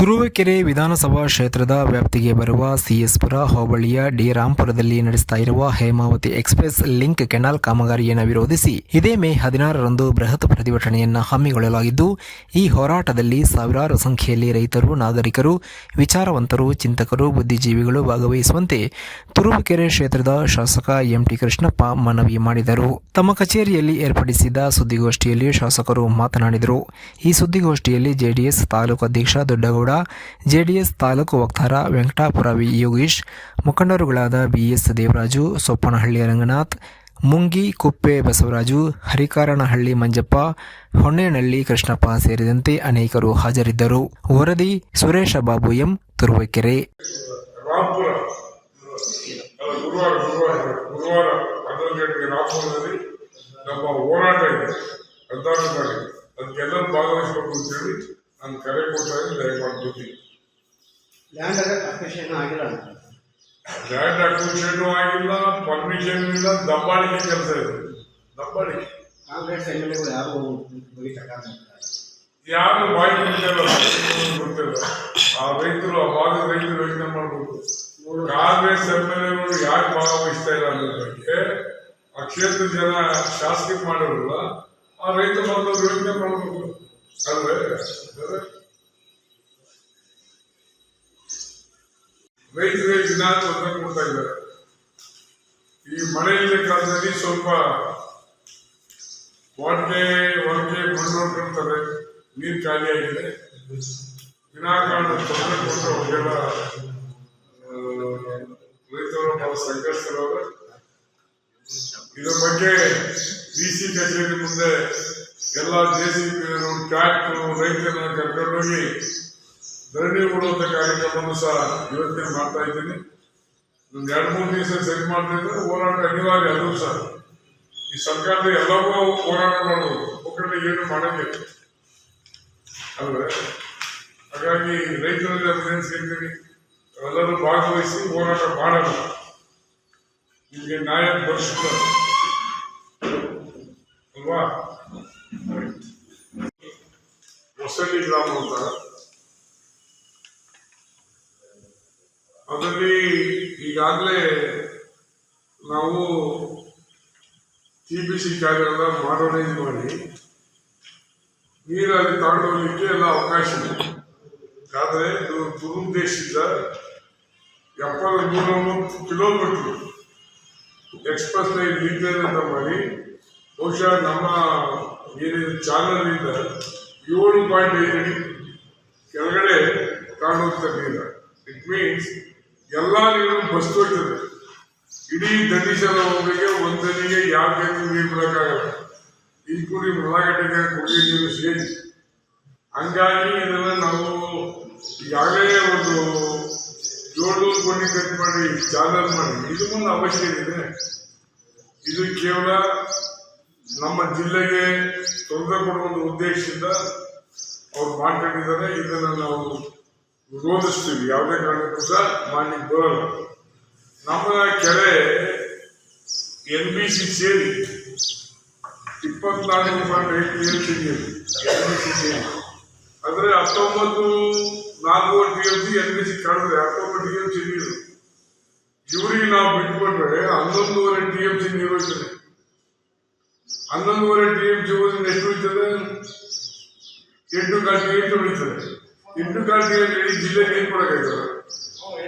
ತುರುವೇಕೆರೆ ವಿಧಾನಸಭಾ ಕ್ಷೇತ್ರದ ವ್ಯಾಪ್ತಿಗೆ ಬರುವ ಸಿಎಸ್ಪುರ ಹೋಬಳಿಯ ಡಿ ರಾಂಪುರದಲ್ಲಿ ನಡೆಸ್ತಾ ಇರುವ ಹೇಮಾವತಿ ಎಕ್ಸ್ಪ್ರೆಸ್ ಲಿಂಕ್ ಕೆನಾಲ್ ಕಾಮಗಾರಿಯನ್ನು ವಿರೋಧಿಸಿ ಇದೇ ಮೇ ಹದಿನಾರರಂದು ಬೃಹತ್ ಪ್ರತಿಭಟನೆಯನ್ನು ಹಮ್ಮಿಕೊಳ್ಳಲಾಗಿದ್ದು, ಈ ಹೋರಾಟದಲ್ಲಿ ಸಾವಿರಾರು ಸಂಖ್ಯೆಯಲ್ಲಿ ರೈತರು, ನಾಗರಿಕರು, ವಿಚಾರವಂತರು, ಚಿಂತಕರು, ಬುದ್ಧಿಜೀವಿಗಳು ಭಾಗವಹಿಸುವಂತೆ ತುರುವೇಕೆರೆ ಕ್ಷೇತ್ರದ ಶಾಸಕ ಎಂಟಿ ಕೃಷ್ಣಪ್ಪ ಮನವಿ ಮಾಡಿದರು. ತಮ್ಮ ಕಚೇರಿಯಲ್ಲಿ ಏರ್ಪಡಿಸಿದ್ದ ಸುದ್ದಿಗೋಷ್ಠಿಯಲ್ಲಿ ಶಾಸಕರು ಮಾತನಾಡಿದರು. ಈ ಸುದ್ದಿಗೋಷ್ಠಿಯಲ್ಲಿ ಜೆಡಿಎಸ್ ತಾಲೂಕು ಅಧ್ಯಕ್ಷ ದೊಡ್ಡಗೌಡ ಜೆಡಿಎಸ್ ತಾಲೂಕು ವಕ್ತಾರ ವೆಂಕಟಾಪುರ ವಿ. ಯೋಗೀಶ್, ಮುಖಂಡರುಗಳಾದ ಬಿಎಸ್ ದೇವರಾಜು ಸೊಪ್ಪನಹಳ್ಳಿ ರಂಗನಾಥ್, ಮುಂಗಿ, ಕುಪ್ಪೆ, ಬಸವರಾಜು, ಹರಿಕಾರನಹಳ್ಳಿ ಮಂಜಪ್ಪ, ಹೊನ್ನೇನಹಳ್ಳಿ ಕೃಷ್ಣಪ್ಪ ಸೇರಿದಂತೆ ಅನೇಕರು ಹಾಜರಿದ್ದರು. ವರದಿ ಸುರೇಶ ಬಾಬು ಎಂ. ತುರುವಕೆರೆ. ನಮ್ಮ ಹೋರಾಟ ಇದೆ ಹದಿನಾರು ತಾರೀಕು ಅದಕ್ಕೆಲ್ಲರೂ ಭಾಗವಹಿಸಬೇಕು ಅಂತೇಳಿ ನಾನು ಕರೆ ಕೊಟ್ಟಾಗ ದಯಮಾಡಿ ಬನ್ನಿ ಲ್ಯಾಂಡ್ ಅಕ್ವಿಷನ್ ಆಗಿಲ್ಲ ಅಂತ. ಲ್ಯಾಂಡ್ ಅಕ್ವಿಷನ್ ಆಗಿಲ್ಲ ಪರ್ಮಿಷನ್ ಇಲ್ಲ ದಬ್ಬಾಳಿಕೆ ಕೆಲಸ ಇದೆ. ದಬ್ಬಾಳಿಕೆ. ಕಾಂಗ್ರೆಸ್ ಎಂ ಎಲ್ ಎಗಳು ಯಾರು ಬಗ್ಗೆ ಯಾರು ಬಾಯಿ ಗೊತ್ತಿಲ್ಲ. ಆ ರೈತರು ಆ ಭಾಗದ ರೈತರು ಯೋಚನೆ ಮಾಡಬೇಕು. ಕಾಂಗ್ರೆಸ್ ಎಂ ಎಲ್ ಎಗಳು ಯಾಕೆ ಭಾಗವಹಿಸ್ತಾ ಇಲ್ಲ ಅನ್ನೋದ್ರ ಬಗ್ಗೆ ಆ ಕ್ಷೇತ್ರ ಜನ ಶಾಸಕ ಮಾಡಿರಲ್ಲ ಆ ರೈತ ಬಂದವರು ಯೋಚನೆ ಮಾಡಬೇಕು. ಅಲ್ವೇ? ರೈತರಿಗೆ ದಿನ ತೊಂದರೆ ಕೊಡ್ತಾ ಇದ್ದಾರೆ ಈ ಮಳೆ ಇಲ್ಲದ ಕಾಲದಲ್ಲಿ ಸ್ವಲ್ಪ ವಾಟ್ಗೆ ಹೊರಗೆ ಮಣ್ಣು ಕೊಡ್ತಾರೆ ನೀರು ಖಾಲಿ ಆಗಿದೆ. ವಿನಾಕಾರಣ ತೊಂದರೆ ಕೊಟ್ಟು ಅವರೆಲ್ಲ ರೈತರು ಬಹಳ ಸಂಕಷ್ಟರವರು ಇದ್ರ ಬಗ್ಗೆ ಡಿ ಸಿ ಕಚೇರಿ ಮುಂದೆ ಎಲ್ಲ ಜೆ ಸಿ ಟ್ರ್ಯಾಕ್ಟರ್ ರೈತರನ್ನ ಕರ್ಕೊಂಡೋಗಿ ಧರಣಿ ಕೊಡುವಂತ ಕಾರ್ಯಕ್ರಮವನ್ನು ಸಹ ಯೋಚನೆ ಮಾಡ್ತಾ ಇದ್ದೀನಿ. ಒಂದು ಎರಡು, ಮೂರು ದಿವಸ ಸರಿ ಮಾಡ್ತಿದ್ರೆ ಹೋರಾಟ ಅನಿವಾರ್ಯ ಅದು ಸಹ ಈ ಸರ್ಕಾರದ ಎಲ್ಲವೂ ಹೋರಾಟ ಮಾಡಬಹುದು ಒಕ್ಕಡೆ ಏನು ಮಾಡಂಗಿಲ್ಲ. ಅಲ್ವೇ? ಹಾಗಾಗಿ ರೈತರಲ್ಲಿ ಅಭಿನಂದಿಸ್ತೀನಿ ಎಲ್ಲರೂ ಭಾಗವಹಿಸಿ ಹೋರಾಟ ಮಾಡಲ್ಲ. ನಿಮಗೆ ನ್ಯಾಯ ಬರ್ಸ್ತಾರೆ ಅಲ್ವಾ? ಹೊಸಳ್ಳಿ ಗ್ರಾಮ ಅಂತ. ಈಗಾಗಲೇ ನಾವು ಟಿ ಬಿ ಸಿ ಕಾರ್ಯೆಲ್ಲ ಮಾಡೋಣ ಮಾಡಿ ನೀರಲ್ಲಿ ತಗೊಂಡೋಗ್ಲಿಕ್ಕೆ ಎಲ್ಲ ಅವಕಾಶ ಇದೆ. ಆದರೆ ಇದು ದುರುದ್ದೇಶದಿಂದ ಎಪ್ಪತ್ತು ನೂರ ಮೂವತ್ತು ಕಿಲೋಮೀಟರ್ ಎಕ್ಸ್ಪ್ರೆಸ್ ಲೈನ್ ರಿಪೇರ್ ಅಂತ ಮಾಡಿ ಬಹುಶಃ ನಮ್ಮ ಏನಿದೆ ಚಾನಲ್ನಿಂದ ಏಳು ಪಾಯಿಂಟ್ ಐದು ಕೆಳಗಡೆ ಕಾಣುವಂಥ ನೀರು. ಇಟ್ ಮೀನ್ಸ್ ಎಲ್ಲ ನೀರು ಬಸ್ ಹೋಗ್ತದೆ. ಇಡೀ ದಂಡಿಸಲ ಒಬ್ಬರಿಗೆ ಒಂದನಿಗೆ ಯಾವ ರೀತಿ ನೀರು ಬಿಡೋಕ್ಕಾಗಲ್ಲ ಈ ಕುರಿ ಉಳ್ಳಾಗಡ್ಡೆಗೆ ಕುಡಿಯೋ ನೀರು ಸೇರಿ. ಹಂಗಾಗಿ ಇದನ್ನ ನಾವು ಈಗಾಗಲೇ ಒಂದು ಜೋಡು ಕೊಂಡಿ ಕಟ್ ಮಾಡಿ ಚಾನಲ್ ಮಾಡಿ, ಇದು ಒಂದು ಅವಶ್ಯ ಇದೆ. ಇದು ಕೇವಲ ನಮ್ಮ ಜಿಲ್ಲೆಗೆ ತೊಂದರೆ ಕೊಡುವ ಒಂದು ಉದ್ದೇಶದಿಂದ ಅವ್ರು ಮಾಡ್ಕೊಂಡಿದ್ದಾರೆ. ಇದನ್ನು ನಾವು ವಿರೋಧಿಸ್ತೀವಿ ಯಾವುದೇ ಕಾರಣಕ್ಕೂ ಸಹ ಮಾಡಲಿಕ್ಕೆ ಬರೋಲ್ಲ. ನಮ್ಮ ಕೆರೆ ಎನ್ ಬಿ ಸಿ ಸೇರಿ ಇಪ್ಪತ್ನಾಲ್ಕು ಪಾಯಿಂಟ್ ಐದು L C N B C ಸೇರಿ. ಅಂದ್ರೆ ಹತ್ತೊಂಬತ್ತು, ನಾಲ್ಕೂವರೆ T L C N B C ಕಳೆದ್ರೆ ಹತ್ತೊಂಬತ್ತು ಟಿ ಎಲ್ ಸಿ ನೀರು ಇವರಿಗೆ ನಾವು ಬಿಟ್ಬಿಟ್ರೆ ಹನ್ನೊಂದೂವರೆ ಟಿ ಎಂ ಸಿ ನೀರು ಹೋಯ್ತದೆ ಹನ್ನೊಂದೂವರೆ ಟಿ ಎಂ ಸಿ ಹೋದ್ರೆ ಎಷ್ಟು ಉಳಿತದೆ? ಎಂಟು ಗಂಟೆ ಎಷ್ಟು ಉಳಿತದೆ. ಎಂಟು ಕಾಲಿಯಲ್ಲಿ ಇಡೀ ಜಿಲ್ಲೆ ನೀರು ಕೊಡೋಕ್ಕಾಯ್ತದೆ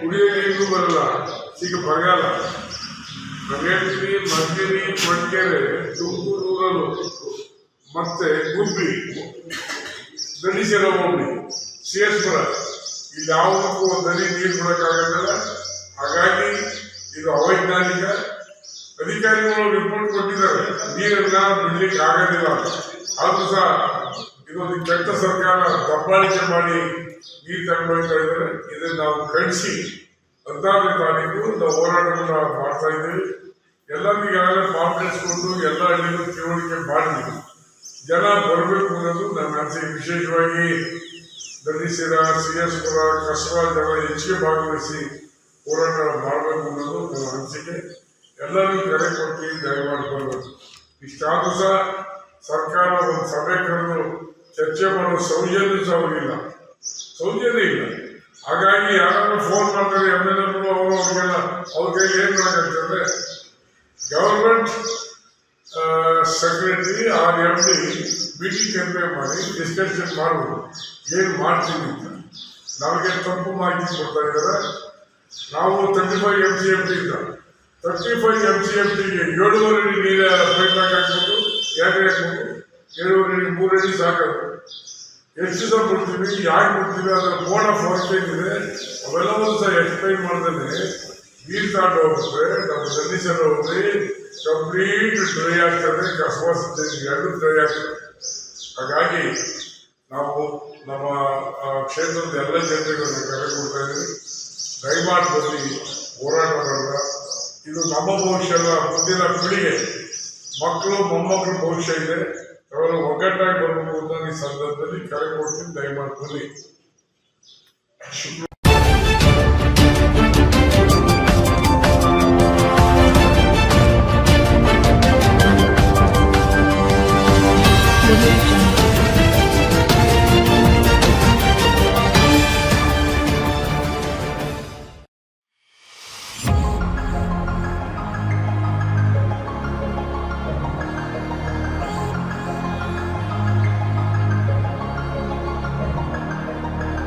ಕುಡಿಯೋ ನೀರಿಗೂ ಬರಲ್ಲ. ಈಗ ಬರಗಾಲ ಹೇಳ್ತೀನಿ ಮದ್ದಿನಿ, ಮಡಿಕೇರಿ, ತುಮಕೂರು ಊರಲು ಮತ್ತೆ ಗುಬ್ಬಿ. ದಣಿಸೆಲ್ಲ ಹೋಗ್ಲಿ. ಸೇರ್ಸ್ಪುರ ಇಲ್ಲಿ ಯಾವುದಕ್ಕೂ ಹನಿ ನೀರು ಕೊಡೋಕ್ಕಾಗಲ್ಲ ಹಾಗಾಗಿ ಇದು ಅವೈಜ್ಞಾನಿಕ. ಅಧಿಕಾರಿಗಳು ರಿಪೋರ್ಟ್ ಕೊಟ್ಟಿದ್ದಾರೆ. ನೀರನ್ನ ಬಿಡ್ಲಿಕ್ಕೆ ಆಗೋದಿಲ್ಲ ಆದರೂ ಸಹ ಇದೊಂದು ಕೆಟ್ಟ ಸರ್ಕಾರ ದಬ್ಬಾಳಿಕೆ ಮಾಡಿ ನೀರು ತಗೊಳ್ತಾ ಇದ್ದಾರೆ, ಇದನ್ನು ನಾವು ಕಳಿಸಿ ಹದಿನಾರನೇ ತಾರೀಕು ನಾವು ಹೋರಾಟವನ್ನು ಮಾಡ್ತಾ ಇದ್ದೀವಿ. ಎಲ್ಲರಿಗೂ ಈಗಾಗಲೇ ಕಾನ್ಫಿಡೆನ್ಸ್ ಕೊಟ್ಟು ಎಲ್ಲ ಹಳ್ಳಿಗೂ ತಿಳುವಳಿಕೆ ಮಾಡಿದ್ವಿ ಜನ ಬರಬೇಕು ಅನ್ನೋದು ನನ್ನ ಅನಿಸಿಕೆ ವಿಶೇಷವಾಗಿ ದಂಡಿಸಿರ ಸಿ ಎಸ್ ಪುರ ಕಸಬಾ ಜನ ಹೆಚ್ಚಿಗೆ ಭಾಗವಹಿಸಿ ಹೋರಾಟ ಮಾಡಬೇಕು ಅನ್ನೋದು ನನ್ನ ಅನಿಸಿಕೆ ಎಲ್ಲರೂ ಕರೆ ಕೊಟ್ಟು ದಯಮಾಡಿ ಬರಬೇಕು. ಇಷ್ಟಾದ್ರೂ ಸಹ ಸರ್ಕಾರ ಒಂದು ಸಭೆ ಕರೆದು ಚರ್ಚೆ ಮಾಡುವ ಸೌಜನ್ಯ ಸಹ ಅವರಿಲ್ಲ ಸೌಜನ್ಯ ಇಲ್ಲ. ಹಾಗಾಗಿ ಯಾರಾದ್ರೂ ಫೋನ್ ಮಾಡ್ತಾರೆ ಎಂ ಎಲ್ ಎಗಳು ಅವರು ಅವ್ರಿಗೆಲ್ಲ ಅವ್ರ ಕೈಲಿ ಏನು ಮಾಡಕ್ಕಂತಂದ್ರೆ government secretary R M D meeting convey ಮಾಡಿ ಡಿಸ್ಕಷನ್ ಮಾಡ್ಬೋದು ಏನು ಮಾಡ್ತೀವಿ ಅಂತ. ನಮಗೆ ತಪ್ಪು ಮಾಹಿತಿ ಕೊಡ್ತಾ ಇದ್ದಾರೆ. ನಾವು thirty five M C F T ಇದ್ದ thirty five M C F ಟಿಗೆ ಏಳುವರೆ ನೀರು ಪೈಪ್ ಹಾಕ್ಬಿಟ್ಟು ಎರಡು ಹಾಕ್ಬೇಕು ಏಳುವರೆ ಮೂರಡಿ ಸಾಕಾಗ ಎಷ್ಟು ದಿವಸ ಕೊಡ್ತೀವಿ, ಯಾಕೆ ಕೊಡ್ತೀವಿ ಅದರ ಬೋರ್ಡ್ ಆಫ್ ಏನಿದೆ ಅವೆಲ್ಲವೂ ಸಹ ಎಕ್ಸ್ಪ್ಲೈನ್ ಮಾಡ್ದೇನೆ ನೀರು ತಗೊಂಡು ಹೋಗ್ರೆ ನಮ್ಮ ಜರ್ನಿಸರ್ ಹೋಗ್ರಿ ಕಂಪ್ಲೀಟ್ ಡ್ರೈ ಆಗ್ತದೆ ಕಸವಾಸ ಎರಡು ಡ್ರೈ ಆಗ್ತದೆ. ಹಾಗಾಗಿ ನಾವು ನಮ್ಮ ಕ್ಷೇತ್ರದ ಎಲ್ಲ ಜನತೆಗಳನ್ನು ಕರೆ ಕೊಡ್ತಾ ಇದ್ದೀವಿ. ದಯಮಾಡಿ ಬಂದು ಹೋರಾಟ ಮಾಡೋಣ. ಇದು ನಮ್ಮ ಭವಿಷ್ಯದ ಮುಂದಿನ ಪೀಳಿಗೆ. ಮಕ್ಕಳು, ಮೊಮ್ಮಕ್ಕಳು ಭವಿಷ್ಯ ಇದೆ. ಅವರು ಒಗ್ಗಟ್ಟಾಗಿ ಬರಬೇಕು ಅಂತ ಈ ಸಂದರ್ಭದಲ್ಲಿ ಕರೆ ಕೊಡ್ತೀನಿ ದಯಮಾಡಿ ಬನ್ನಿ.